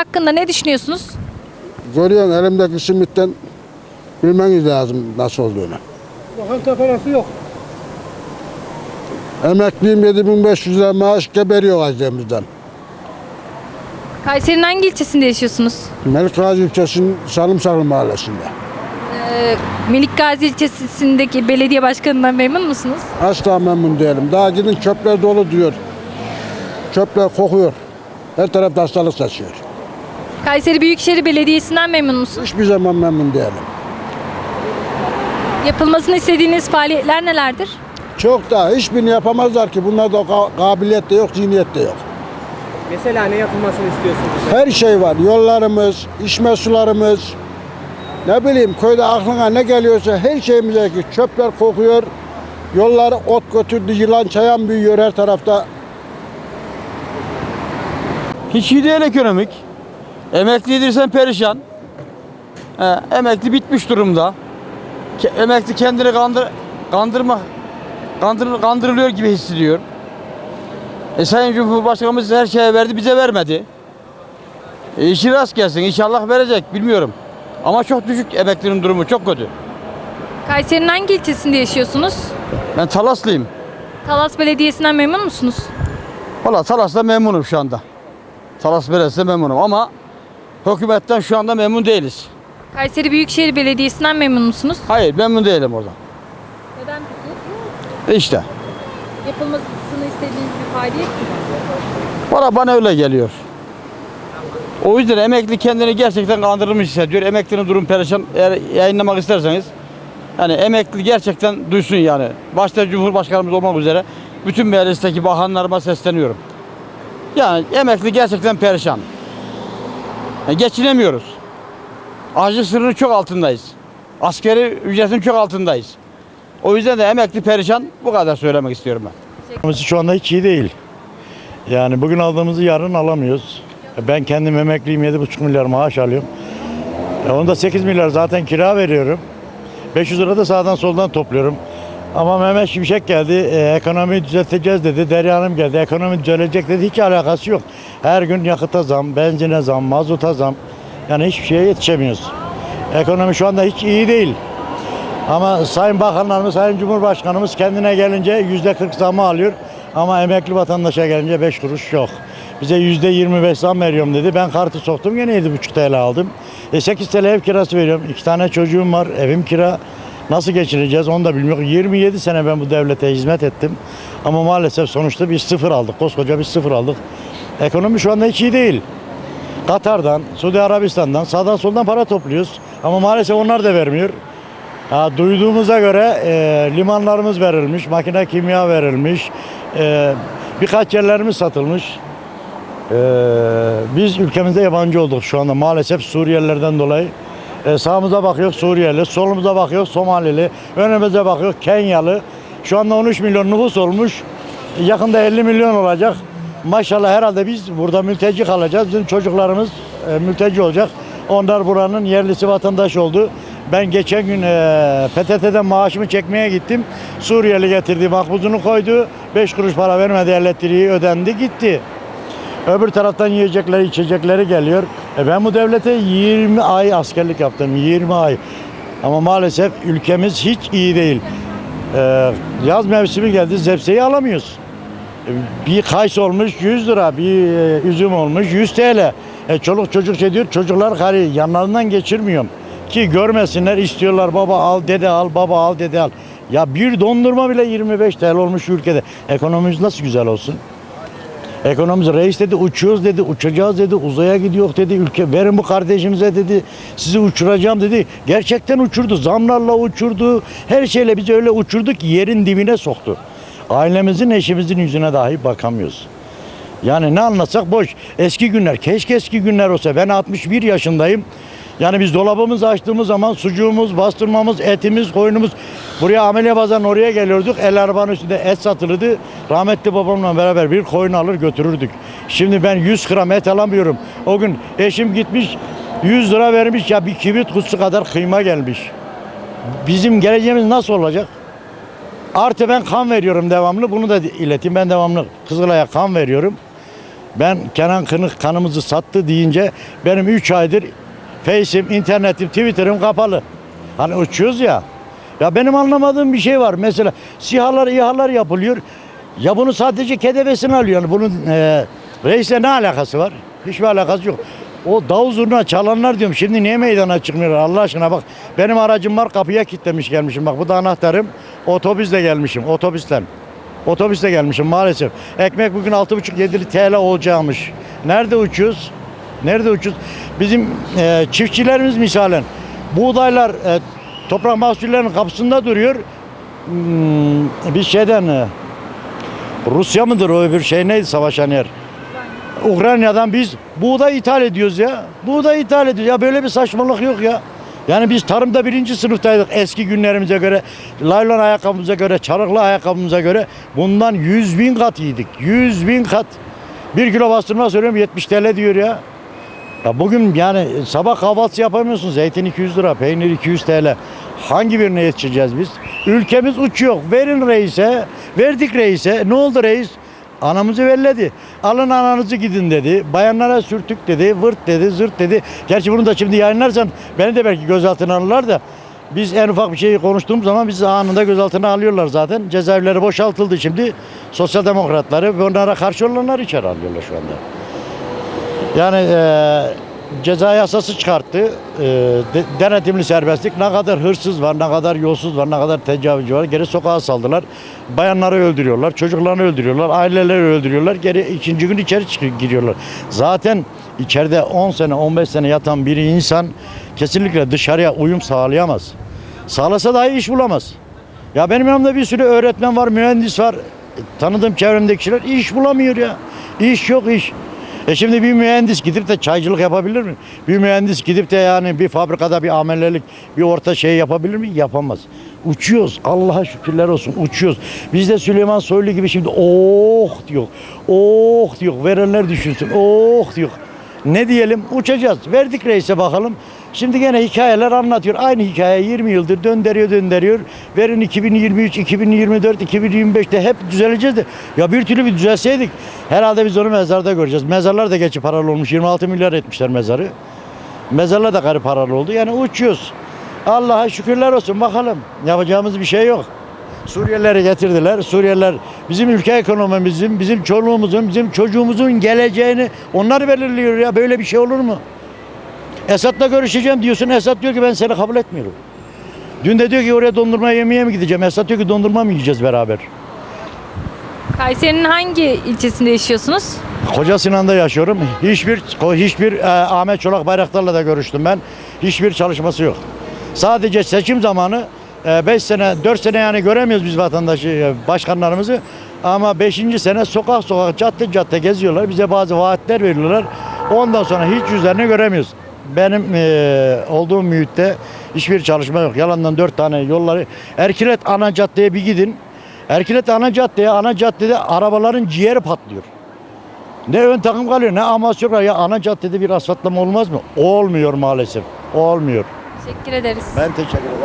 hakkında ne düşünüyorsunuz? Görüyorsun elimdeki simitten bilmeniz lazım nasıl olduğunu. Lokanta parası yok. Emekliyim 7500 lira maaş geberiyor acemizden. Kayseri'nin hangi ilçesinde yaşıyorsunuz? Melik Gazi ilçesinin Sarımsaklı mahallesinde. Ee, Melik Gazi ilçesindeki belediye başkanından memnun musunuz? Asla memnun değilim. Daha gidin çöpler dolu diyor. Çöpler kokuyor. Her tarafta hastalık saçıyor. Kayseri Büyükşehir Belediyesi'nden memnun musunuz? Hiçbir zaman memnun değilim. Yapılmasını istediğiniz faaliyetler nelerdir? Çok da hiçbirini yapamazlar ki. Bunlarda ka- kabiliyet de yok, zihniyet de yok. Mesela ne yapılmasını istiyorsunuz? Her şey var. Yollarımız, içme sularımız. Ne bileyim köyde aklına ne geliyorsa her şeyimize ki çöpler kokuyor. Yolları ot götürdü, yılan çayan büyüyor her tarafta. Hiç iyi değil ekonomik. Emeklidirsen perişan. He, emekli bitmiş durumda. Ke- emekli kendini kandır, kandırma, kandır, kandırılıyor gibi hissediyor. E, Sayın Cumhurbaşkanımız her şeye verdi, bize vermedi. E, işi rast gelsin, inşallah verecek, bilmiyorum. Ama çok düşük emeklinin durumu, çok kötü. Kayseri'nin hangi ilçesinde yaşıyorsunuz? Ben Talaslıyım. Talas Belediyesi'nden memnun musunuz? Valla Talas'ta memnunum şu anda. Talas Belediyesi'nde memnunum ama hükümetten şu anda memnun değiliz. Kayseri Büyükşehir Belediyesi'nden memnun musunuz? Hayır memnun değilim orada. Neden peki? İşte. Yapılmasını istediğiniz bir faaliyet mi? Valla bana öyle geliyor. O yüzden emekli kendini gerçekten kandırılmış hissediyor. Emeklinin durum perişan. Eğer yayınlamak isterseniz yani emekli gerçekten duysun yani. Başta Cumhurbaşkanımız olmak üzere bütün meclisteki bakanlarıma sesleniyorum. Yani emekli gerçekten perişan. Yani geçinemiyoruz. Açlık sınırının çok altındayız. Askeri ücretin çok altındayız. O yüzden de emekli perişan bu kadar söylemek istiyorum ben. Şu anda hiç iyi değil. Yani bugün aldığımızı yarın alamıyoruz. Ben kendim emekliyim 7,5 milyar maaş alıyorum. E onda 8 milyar zaten kira veriyorum. 500 lira da sağdan soldan topluyorum. Ama Mehmet Şimşek geldi, e, ekonomiyi düzelteceğiz dedi. Derya Hanım geldi, ekonomi düzelecek dedi. Hiç alakası yok. Her gün yakıta zam, benzine zam, mazota zam. Yani hiçbir şeye yetişemiyoruz. Ekonomi şu anda hiç iyi değil. Ama Sayın Bakanlarımız, Sayın Cumhurbaşkanımız kendine gelince yüzde 40 zamı alıyor. Ama emekli vatandaşa gelince 5 kuruş yok. Bize yüzde 25 zam veriyorum dedi. Ben kartı soktum gene 7,5 TL aldım. E 8 TL ev kirası veriyorum. İki tane çocuğum var. Evim kira. Nasıl geçireceğiz onu da bilmiyorum. 27 sene ben bu devlete hizmet ettim. Ama maalesef sonuçta bir sıfır aldık. Koskoca bir sıfır aldık. Ekonomi şu anda hiç iyi değil. Katar'dan, Suudi Arabistan'dan, sağdan soldan para topluyoruz. Ama maalesef onlar da vermiyor. Ha, duyduğumuza göre e, limanlarımız verilmiş, makine kimya verilmiş, e, birkaç yerlerimiz satılmış. E, biz ülkemizde yabancı olduk şu anda maalesef Suriyelilerden dolayı. E, sağımıza bakıyor Suriyeli, solumuza bakıyor Somalili, önümüze bakıyor Kenyalı. Şu anda 13 milyon nüfus olmuş. Yakında 50 milyon olacak. Maşallah herhalde biz burada mülteci kalacağız. Bizim çocuklarımız e, mülteci olacak. Onlar buranın yerlisi vatandaş oldu. Ben geçen gün e, PTT'den maaşımı çekmeye gittim. Suriyeli getirdi makbuzunu koydu. 5 kuruş para vermedi elektriği ödendi gitti. Öbür taraftan yiyecekleri içecekleri geliyor. E ben bu devlete 20 ay askerlik yaptım. 20 ay. Ama maalesef ülkemiz hiç iyi değil. E, yaz mevsimi geldi zepseyi alamıyoruz. E, Bir kayısı olmuş 100 lira, bir e, üzüm olmuş 100 TL. E çoluk çocuk şey diyor, çocuklar gari yanlarından geçirmiyorum. Ki görmesinler istiyorlar baba al dede al baba al dede al. Ya bir dondurma bile 25 TL olmuş ülkede. Ekonomimiz nasıl güzel olsun? Ekonomimiz reis dedi uçuyoruz dedi uçacağız dedi uzaya gidiyor dedi ülke verin bu kardeşimize dedi sizi uçuracağım dedi. Gerçekten uçurdu zamlarla uçurdu her şeyle bizi öyle uçurdu ki yerin dibine soktu. Ailemizin eşimizin yüzüne dahi bakamıyoruz. Yani ne anlatsak boş. Eski günler keşke eski günler olsa ben 61 yaşındayım. Yani biz dolabımızı açtığımız zaman sucuğumuz, bastırmamız, etimiz, koyunumuz buraya ameliye bazan oraya geliyorduk. El arabanın üstünde et satılırdı. Rahmetli babamla beraber bir koyun alır götürürdük. Şimdi ben 100 gram et alamıyorum. O gün eşim gitmiş 100 lira vermiş ya bir kibrit kutusu kadar kıyma gelmiş. Bizim geleceğimiz nasıl olacak? Artı ben kan veriyorum devamlı. Bunu da ileteyim. Ben devamlı Kızılay'a kan veriyorum. Ben Kenan Kınık kanımızı sattı deyince benim 3 aydır Face'im, internetim, Twitter'ım kapalı. Hani uçuyoruz ya. Ya benim anlamadığım bir şey var. Mesela sihalar, İHA'lar yapılıyor. Ya bunu sadece kedevesini alıyor. Yani bunun e, reisle ne alakası var? Hiçbir alakası yok. O davul zurna çalanlar diyorum. Şimdi niye meydana çıkmıyorlar Allah aşkına bak. Benim aracım var kapıya kilitlemiş gelmişim. Bak bu da anahtarım. Otobüsle gelmişim. Otobüsten. Otobüsle gelmişim maalesef. Ekmek bugün 6,5-7 TL olacakmış. Nerede uçuyoruz? Nerede uçuyoruz? Bizim e, çiftçilerimiz misalen buğdaylar e, toprak mahsullerinin kapısında duruyor. Hmm, bir şeyden e, Rusya mıdır o öbür şey neydi savaşan yer? Ukrayna'dan biz buğday ithal ediyoruz ya. Buğday ithal ediyoruz. Ya böyle bir saçmalık yok ya. Yani biz tarımda birinci sınıftaydık eski günlerimize göre. Laylon ayakkabımıza göre, çarıklı ayakkabımıza göre. Bundan 100 bin kat yedik. 100 bin kat. Bir kilo bastırma söylüyorum 70 TL diyor ya. Ya bugün yani sabah kahvaltısı yapamıyorsun. Zeytin 200 lira, peynir 200 TL. Hangi birine yetişeceğiz biz? Ülkemiz uçuyor. Verin reise. Verdik reise. Ne oldu reis? Anamızı velledi. Alın ananızı gidin dedi. Bayanlara sürtük dedi. Vırt dedi, zırt dedi. Gerçi bunu da şimdi yayınlarsan beni de belki gözaltına alırlar da. Biz en ufak bir şeyi konuştuğumuz zaman bizi anında gözaltına alıyorlar zaten. Cezaevleri boşaltıldı şimdi. Sosyal demokratları ve onlara karşı olanlar içeri alıyorlar şu anda. Yani e, ceza yasası çıkarttı. E, de- denetimli serbestlik. Ne kadar hırsız var, ne kadar yolsuz var, ne kadar tecavüzcü var. Geri sokağa saldılar. Bayanları öldürüyorlar, çocuklarını öldürüyorlar, aileleri öldürüyorlar. Geri ikinci gün içeri giriyorlar. Zaten içeride 10 sene, 15 sene yatan bir insan kesinlikle dışarıya uyum sağlayamaz. Sağlasa dahi iş bulamaz. Ya benim yanımda bir sürü öğretmen var, mühendis var. Tanıdığım çevremdeki kişiler iş bulamıyor ya. İş yok iş. E şimdi bir mühendis gidip de çaycılık yapabilir mi? Bir mühendis gidip de yani bir fabrikada bir amellelik, bir orta şey yapabilir mi? Yapamaz. Uçuyoruz. Allah'a şükürler olsun. Uçuyoruz. Biz de Süleyman Soylu gibi şimdi oh diyor. Oh diyor. Verenler düşünsün. Oh diyor. Ne diyelim? Uçacağız. Verdik reise bakalım. Şimdi gene hikayeler anlatıyor. Aynı hikaye 20 yıldır döndürüyor döndürüyor. Verin 2023, 2024, 2025'te hep düzeleceğiz de. Ya bir türlü bir düzelseydik herhalde biz onu mezarda göreceğiz. Mezarlar da geçi paralı olmuş. 26 milyar etmişler mezarı. Mezarlar da garip paralı oldu. Yani uçuyoruz. Allah'a şükürler olsun bakalım. Yapacağımız bir şey yok. Suriyelileri getirdiler. Suriyeliler bizim ülke ekonomimizin, bizim çoluğumuzun, bizim çocuğumuzun geleceğini onlar belirliyor ya. Böyle bir şey olur mu? Esat'la görüşeceğim diyorsun. Esat diyor ki ben seni kabul etmiyorum. Dün de diyor ki oraya dondurma yemeye mi gideceğim? Esat diyor ki dondurma mı yiyeceğiz beraber? Kayseri'nin hangi ilçesinde yaşıyorsunuz? Koca Sinan'da yaşıyorum. Hiçbir hiçbir e, Ahmet Çolak Bayraktar'la da görüştüm ben. Hiçbir çalışması yok. Sadece seçim zamanı 5 sene 4 sene yani göremiyoruz biz vatandaşı e, başkanlarımızı. Ama 5. sene sokak sokak cadde cadde geziyorlar. Bize bazı vaatler veriyorlar. Ondan sonra hiç yüzlerini göremiyoruz. Benim e, olduğum mühitte hiçbir çalışma yok. Yalandan 4 tane yolları. Erkilet ana caddeye bir gidin. Erkilet ana caddeye ana caddede arabaların ciğeri patlıyor. Ne ön takım kalıyor ne amasyon kalıyor. Ya ana caddede bir asfaltlama olmaz mı? Olmuyor maalesef. Olmuyor. Teşekkür ederiz. Ben teşekkür ederim.